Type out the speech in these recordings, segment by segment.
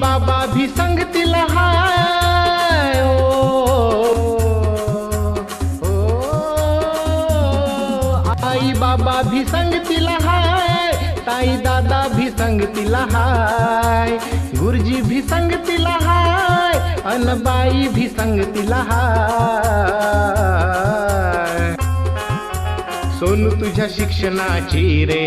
बाबा भी संग तिलहाए। ओ, आई बाबा भी संग तिलहाए ताई दादा भी संग तिलहाए गुरुजी भी संग तिलहाए अनबाई भी संग तिलहाय सोनू तुझा शिक्षणाची रे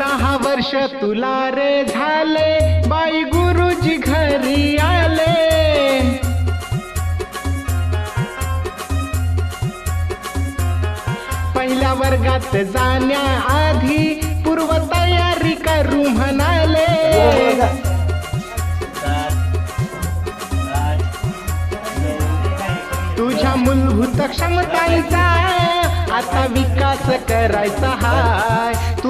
सहा वर्ष तुला रे झाले. बाई गुरुजी घरी आले. पहिल्या वर्गात जाण्याआधी पूर्व तयारी करू म्हणाले. तुझ्या मूलभूत क्षमतांचा आता विकास करायचा